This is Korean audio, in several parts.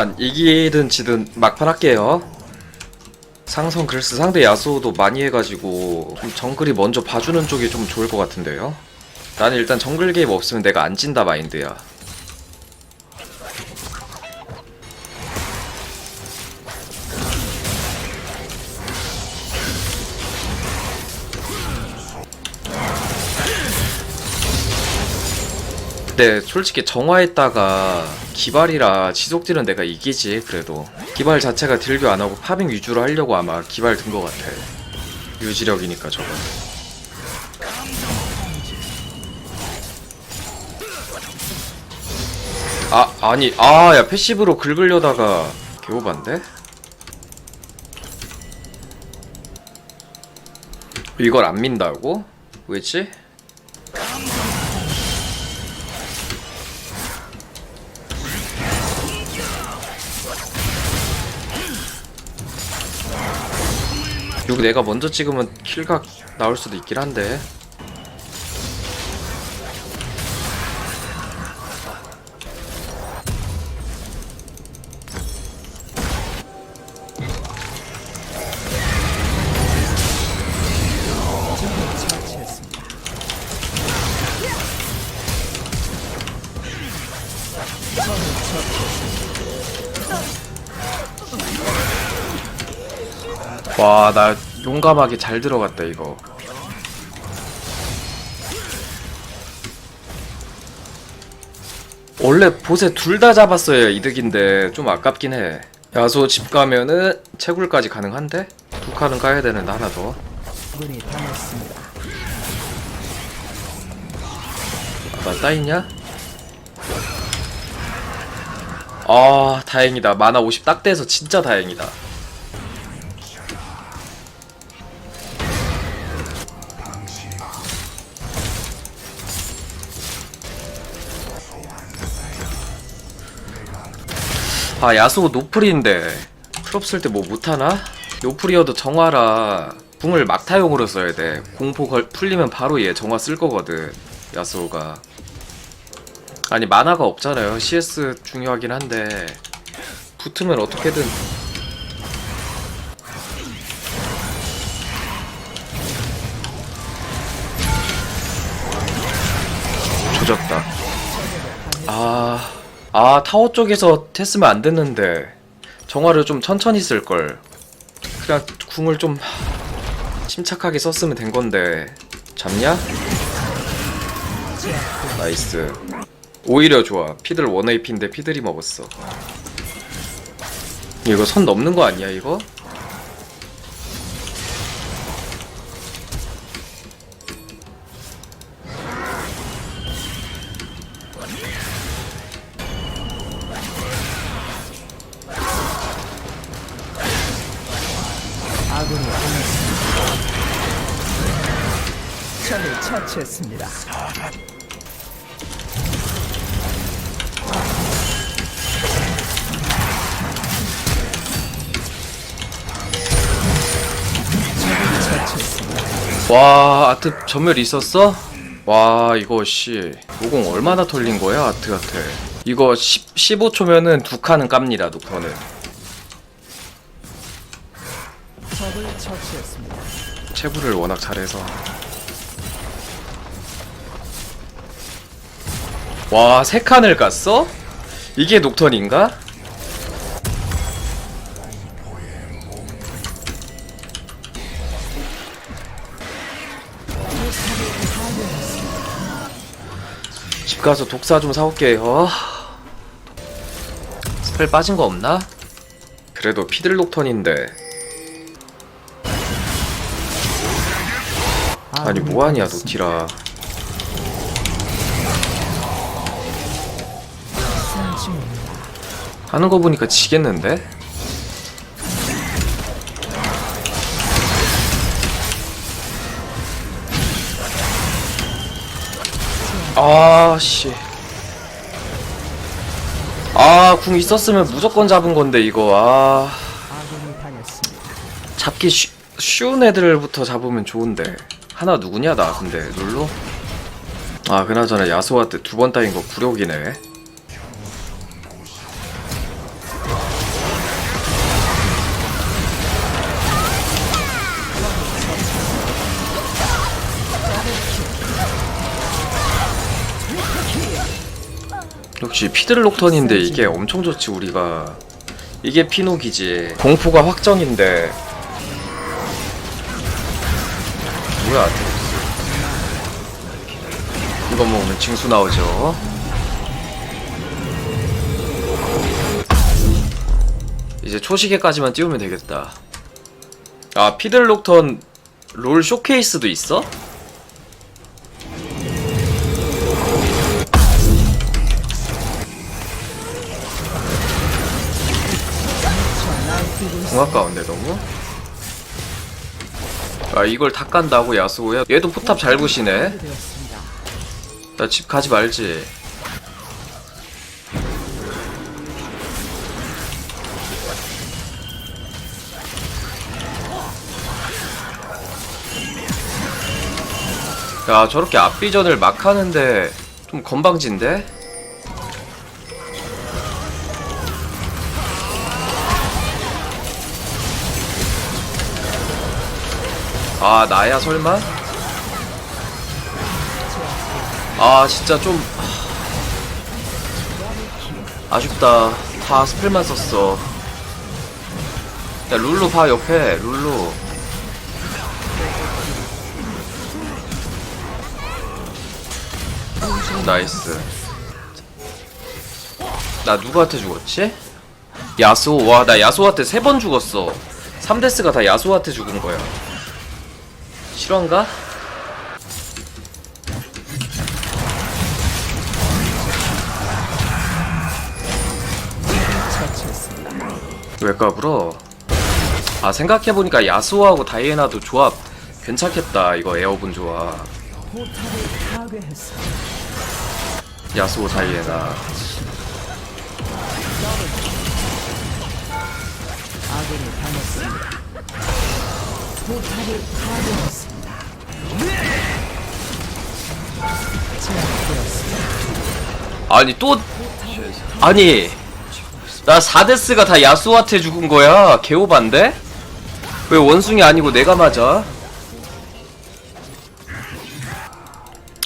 일단 이기든 지든 막판 할게요. 상성 글스 상대 야수도 많이 해가지고 좀 정글이 먼저 봐주는 쪽이 좀 좋을 것 같은데요. 나는 일단 정글 게임 없으면 내가 안 진다 마인드야. 근데 솔직히 정화했다가 기발이라 지속딜은 내가 이기지 그래도 기발 자체가 딜교 안 하고 파밍 위주로 하려고 아마 기발 든 것 같아 유지력이니까 저거 아 아니 아 야 패시브로 긁으려다가 개오반데? 이걸 안 민다고? 왜지? 그리고 내가 먼저 찍으면 킬각 나올 수도 있긴 한데 와 나 용감하게 잘 들어갔다 이거 원래 보세 둘 다 잡았어야 이득인데 좀 아깝긴 해 야소 집 가면은 채굴까지 가능한데? 두 칸은 까야 되는데 하나 더. 아, 나 따있냐? 아 다행이다 만화 50 딱 돼서 진짜 다행이다 아 야수 노플인데. 크롭 쓸때 뭐 못하나? 노플이어도 정화라. 궁을 막타용으로 써야 돼. 공포 걸, 풀리면 바로 얘 정화 쓸 거거든 야수가. 아니 만화가 없잖아요. CS 중요하긴 한데. 붙으면 어떻게든. 조졌다. 아... 아 타워 쪽에서 tes으면 안 됐는데. 정화를 좀 천천히 쓸걸. 그냥 궁을 좀 침착하게 썼으면 된 건데. 잡냐? 나이스. 오히려 좋아. 피들 원AP인데 피들이 먹었어. 이거 선 넘는 거 아니야 이거? 적을 처치했습니다. 와 아트 전멸 있었어? 와 이거 씨 노공 얼마나 털린 거야 아트한테 이거 10, 15초면은 두 칸은 깝니다 적을 처치했습니다. 체부를 워낙 잘해서 와 세 칸을 깠어? 이게 녹턴인가? 집 가서 독사 좀 사올게요 스펠 빠진 거 없나? 그래도 피들 녹턴인데 아니 아군이 뭐하냐. 노티라 하는 거 보니까 지겠는데? 아 씨 아 궁 있었으면 무조건 잡은 건데 이거 아. 잡기 쉬, 쉬운 애들부터 잡으면 좋은데 하나 누구냐 나 근데 룰루? 아 그나저나 야소한테 두 번 따인 거 굴욕이네 역시 피들록턴인데 이게 엄청 좋지 우리가. 이게 피노기지 공포가 확정인데. 뭐야 이거 먹으면 징수 나오죠? 이제 초시계까지만 띄우면 되겠다. 아 피들록턴 롤 쇼케이스도 있어? 공학 가운데 너무? 아 이걸 다 깐다고 야수호야? 얘도 포탑 잘 부시네. 나 집 가지 말지 야 저렇게 앞비전을 막 하는데 좀 건방진데? 아 나야 설마? 아 진짜 좀 아쉽다. 다 스펠만 썼어. 야 룰루 봐 옆에 룰루. 나이스. 나 누구한테 죽었지? 야수 와나 야수한테 세 번 죽었어. 3데스가 다 야수한테 죽은 거야 실화인가? 왜 까불어? 아 생각해보니까 야수하고 다이애나도 조합 괜찮겠다 이거 에어본 조합 포탑을 파괴했습니다. 야수 다이애나 아군이 당했습니다. 포탑을 파괴 아니 또 아니 나 4데스가 다 야수한테 죽은 거야 개오반데? 왜 원숭이 아니고 내가 맞아?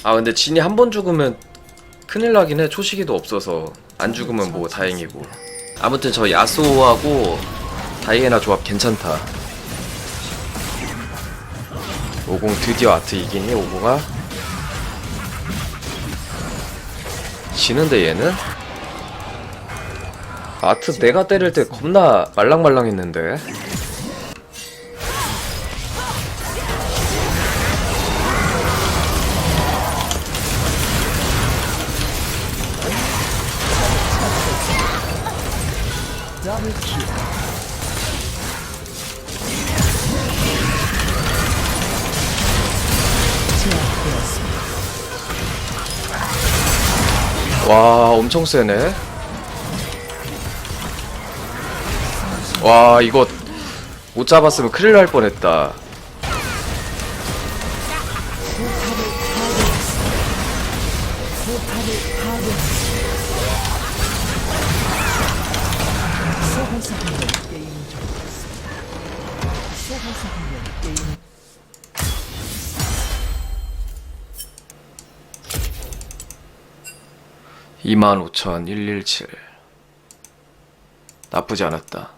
아 근데 진이 한 번 죽으면 큰일 나긴 해 초시기도 없어서 안 죽으면 뭐 다행이고 아무튼 저 야수하고 다이애나 조합 괜찮다 50 드디어 아트 이기니 50아? 지는데 얘는? 아트 내가 때릴 때 겁나 말랑말랑했는데 더블 킬. 와 엄청 세네. 와 이거 못 잡았으면 큰일 날 뻔했다 25,117 나쁘지 않았다